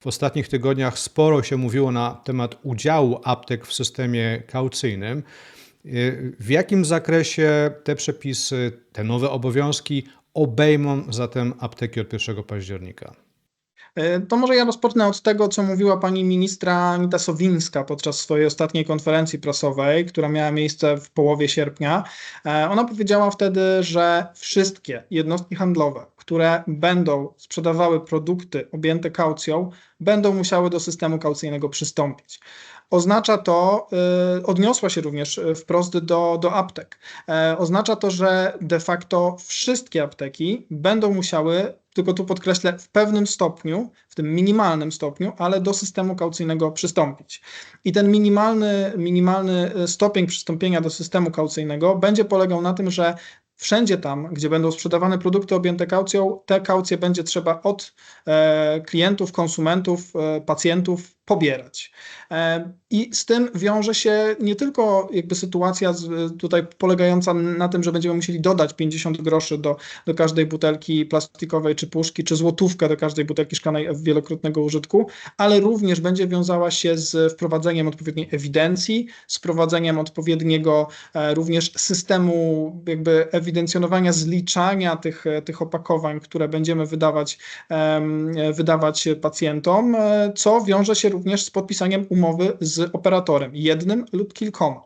W ostatnich tygodniach sporo się mówiło na temat udziału aptek w systemie kaucyjnym. Y, W jakim zakresie te przepisy, te nowe obowiązki obejmą zatem apteki od 1 października? E, To może ja rozpocznę od tego, co mówiła pani ministra Anita Sowińska podczas swojej ostatniej konferencji prasowej, która miała miejsce w połowie sierpnia. E, Ona powiedziała wtedy, że wszystkie jednostki handlowe, które będą sprzedawały produkty objęte kaucją, będą musiały do systemu kaucyjnego przystąpić. Oznacza to, y, odniosła się również wprost do, do aptek. E, Oznacza to, że de facto wszystkie apteki będą musiały, tylko tu podkreślę, w pewnym stopniu, w tym minimalnym stopniu, ale do systemu kaucyjnego przystąpić. I ten minimalny, minimalny y, stopień przystąpienia do systemu kaucyjnego będzie polegał na tym, że Wszędzie tam, gdzie będą sprzedawane produkty objęte kaucją, te kaucje będzie trzeba od e, klientów, konsumentów, e, pacjentów pobierać. E, I z tym wiąże się nie tylko jakby sytuacja tutaj polegająca na tym, że będziemy musieli dodać 50 groszy do, do każdej butelki plastikowej czy puszki, czy złotówkę do każdej butelki szklanej wielokrotnego użytku, ale również będzie wiązała się z wprowadzeniem odpowiedniej ewidencji, z wprowadzeniem odpowiedniego również systemu jakby ewidencjonowania, zliczania tych, e, tych opakowań, które będziemy wydawać, e, wydawać pacjentom, e, co wiąże się również z podpisaniem umowy z operatorem, jednym lub kilkoma.